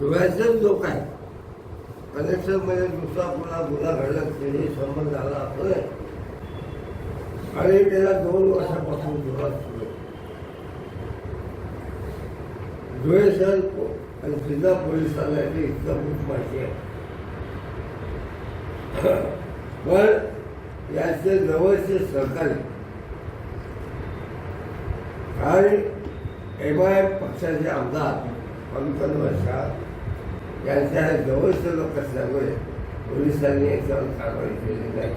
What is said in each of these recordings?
व्याजन लोक आहे मध्ये दुसरा पुन्हा गुन्हा घडला त्यांनी संबंध झाला होय आणि त्याला दोन वर्षापासून सुरुवात सुरू धुळे शहर आणि जिल्हा पोलिसांना याची इतकं माहिती आहे. पण याचे जवळचे सहकारी आणि एम आय एम पक्षाचे आमदार पंकज वर्षात यांच्या जवळचे लोक असल्यामुळे पोलिसांनी याच्यावर कारवाई केली नाही.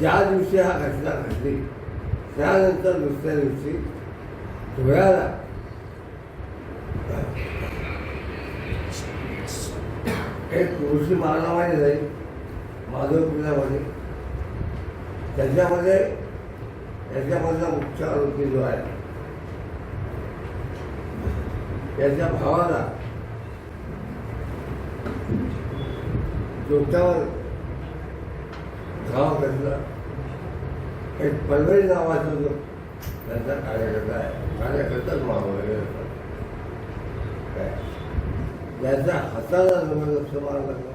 ज्या दिवशी हा घटना घडली त्यानंतर दुसऱ्या दिवशी धुळ्याला एक कृषी मानवाने जाईल माधव पुण्यामध्ये त्याच्यामध्ये त्याच्यामधला मुख्य आरोपी जो आहे याच्या भावाला डोक्यावर धाव घातला. एक पलवई नावाचा जो त्यांचा कार्यकर्ता आहे. कार्यकर्ताच मागवलेला होता. काय? ज्याच्या हाताला जवळ लक्ष मारावं लागलं.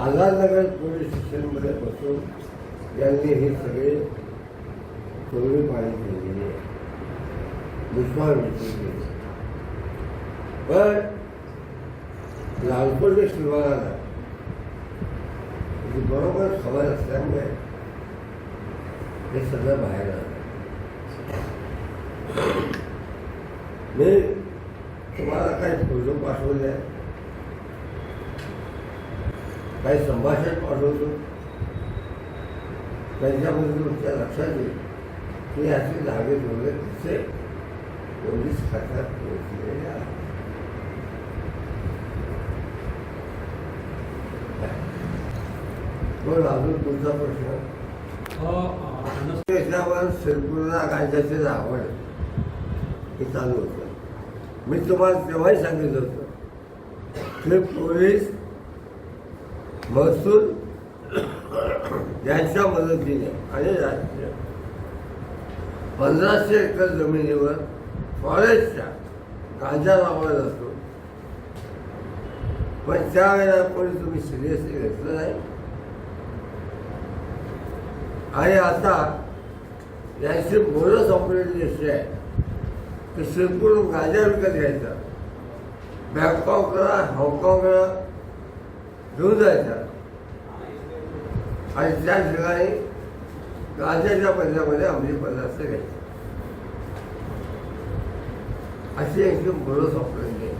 आझादनगर पोलीस स्टेशनमध्ये बसून यांनी हे सगळे चोरी पाणी केलेली आहे. दुष्पावृत्ती केली पण लालकोटे म्हणजे विभागाला बरोबर खबर असल्यामुळे हे सगळं बाहेर आलं. मी तुम्हाला काही फोटो पाठवले? काही संभाषण पाठवतो? त्यांच्यामध्ये तुमच्या लक्षात येईल की असे धागे वगैरे कसे पोलीस खात्यात पोहोचलेले आहेत. पण अजून पुढचा प्रश्न. त्याच्यावर शिरपूरला गांजाचे आवड हे चालू होतं. मी तुम्हाला तेव्हाही सांगितलं होतं की पोलीस महसूल यांच्या मदतीने आणि राष्ट्रीय पंधराशे एकर जमिनीवर फॉरेस्टच्या गांजा लावला जातो पण त्यावेळेला कोणी तुम्ही सिरियसली घेतलं नाही? आणि आता यांची मुलं संपलेली अशी आहे की सिरपूर गांजा विकत घ्यायचा. बँकॉकला हाँगकाँगला घेऊन जायचा. आणि त्या ठिकाणी गांजाच्या बदल्यामध्ये अंमली पदार्थ घ्यायचे. अशी यांची मुलं संपलेली आहे.